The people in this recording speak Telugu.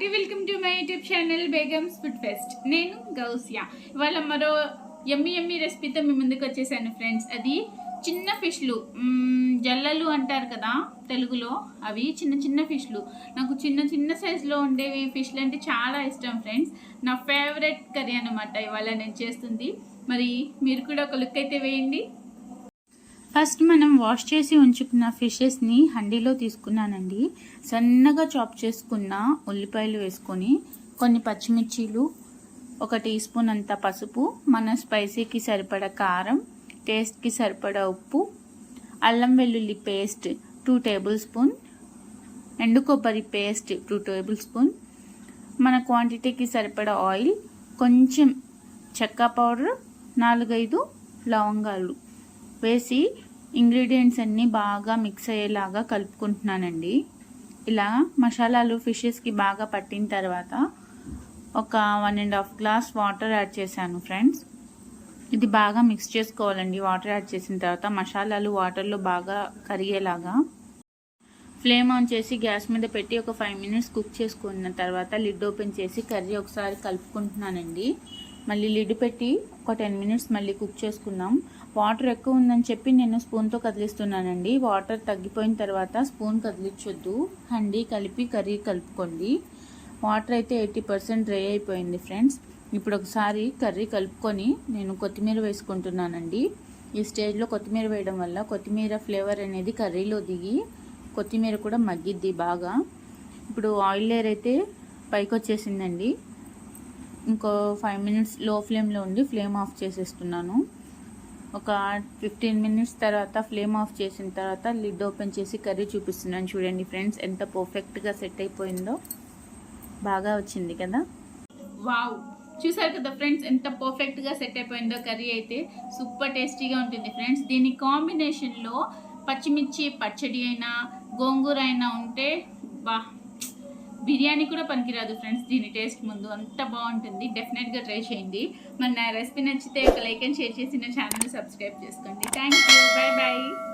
Hearty welcome to my YouTube channel Begums food fest. నేను గౌసియా. ఇవాళ మరో ఎమ్మి ఎమ్మి రెసిపీతో మీ ముందుకు వచ్చేసాను ఫ్రెండ్స్. అది చిన్న ఫిష్లు. జల్లలు అంటారు కదా తెలుగులో అవి చిన్న చిన్న ఫిష్లు. నాకు చిన్న చిన్న సైజులో ఉండేవి ఫిష్లు అంటే చాలా ఇష్టం ఫ్రెండ్స్. నా ఫేవరెట్ కర్రీ అనమాట ఇవాళ నేను చేస్తుంది. మరి మీరు కూడా ఒక లుక్ అయితే వేయండి. ఫస్ట్ మనం వాష్ చేసి ఉంచుకున్న ఫిషెస్ని హండీలో తీసుకున్నానండి. సన్నగా చాప్ చేసుకున్న ఉల్లిపాయలు వేసుకొని కొన్ని పచ్చిమిర్చీలు ఒక టీ స్పూన్ అంత పసుపు మన స్పైసీకి సరిపడ కారం టేస్ట్కి సరిపడా ఉప్పు అల్లం వెల్లుల్లి పేస్ట్ టూ టేబుల్ స్పూన్ ఎండు కొబ్బరి పేస్ట్ టూ టేబుల్ స్పూన్ మన క్వాంటిటీకి సరిపడా ఆయిల్ కొంచెం చెక్క పౌడర్ నాలుగైదు లవంగాలు. వేసి ఇంగ్రీడియంట్స్ అన్నీ బాగా మిక్స్ అయ్యేలాగా కలుపుకుంటున్నానండి. ఇలా మసాలాలు ఫిషెస్కి బాగా పట్టిన తర్వాత ఒక one and half glass water add చేశాను ఫ్రెండ్స్. ఇది బాగా మిక్స్ చేసుకోవాలండి. వాటర్ యాడ్ చేసిన తర్వాత మసాలాలు వాటర్లో బాగా కరిగేలాగా ఫ్లేమ్ ఆన్ చేసి గ్యాస్ మీద పెట్టి ఒక ఫైవ్ మినిట్స్ కుక్ చేసుకున్న తర్వాత లిడ్ ఓపెన్ చేసి కర్రీ ఒకసారి కలుపుకుంటున్నానండి. మళ్ళీ లిడ్ పెట్టి ఒక టెన్ మినిట్స్ మళ్ళీ కుక్ చేసుకుందాం. వాటర్ ఎక్కువ ఉందని చెప్పి నేను స్పూన్తో కదిలిస్తున్నానండి. వాటర్ తగ్గిపోయిన తర్వాత స్పూన్ కదిలించొద్దు. హండీ కలిపి కర్రీ కలుపుకోండి. వాటర్ అయితే ఎయిటీ పర్సెంట్ డ్రై అయిపోయింది ఫ్రెండ్స్. ఇప్పుడు ఒకసారి కర్రీ కలుపుకొని నేను కొత్తిమీర వేసుకుంటున్నానండి. ఈ స్టేజ్లో కొత్తిమీర వేయడం వల్ల కొత్తిమీర ఫ్లేవర్ అనేది కర్రీలో దిగి కొత్తిమీర కూడా మగ్గిద్ది బాగా. ఇప్పుడు ఆయిల్ లేయర్ అయితే పైకి వచ్చేసిందండి ఇంకో ఫైవ్ మినిట్స్లో ఫ్లేమ్లో ఉండి ఫ్లేమ్ ఆఫ్ చేసేస్తున్నాను. ఒక ఫిఫ్టీన్ మినిట్స్ తర్వాత ఫ్లేమ్ ఆఫ్ చేసిన తర్వాత లిడ్ ఓపెన్ చేసి కర్రీ చూపిస్తున్నాను. చూడండి ఫ్రెండ్స్ ఎంత పర్ఫెక్ట్గా సెట్ అయిపోయిందో. బాగా వచ్చింది కదా? వావ్ చూసారు కదా ఫ్రెండ్స్ ఎంత పర్ఫెక్ట్గా సెట్ అయిపోయిందో కర్రీ అయితే. సూపర్ టేస్టీగా ఉంటుంది ఫ్రెండ్స్ దీని కాంబినేషన్లో పచ్చిమిర్చి పచ్చడి అయినా గోంగూర అయినా ఉంటే బా బిర్యానీ కూడా పనికిరాదు ఫ్రెండ్స్. దీని టేస్ట్ ముందు అంత బాగుంటుంది. డెఫినెట్గా ట్రై చేయండి. మరి నా రెసిపీ నచ్చితే ఒక లైక్ అండ్ షేర్ చేసి నా ఛానల్ సబ్స్క్రైబ్ చేసుకోండి. Thank you bye bye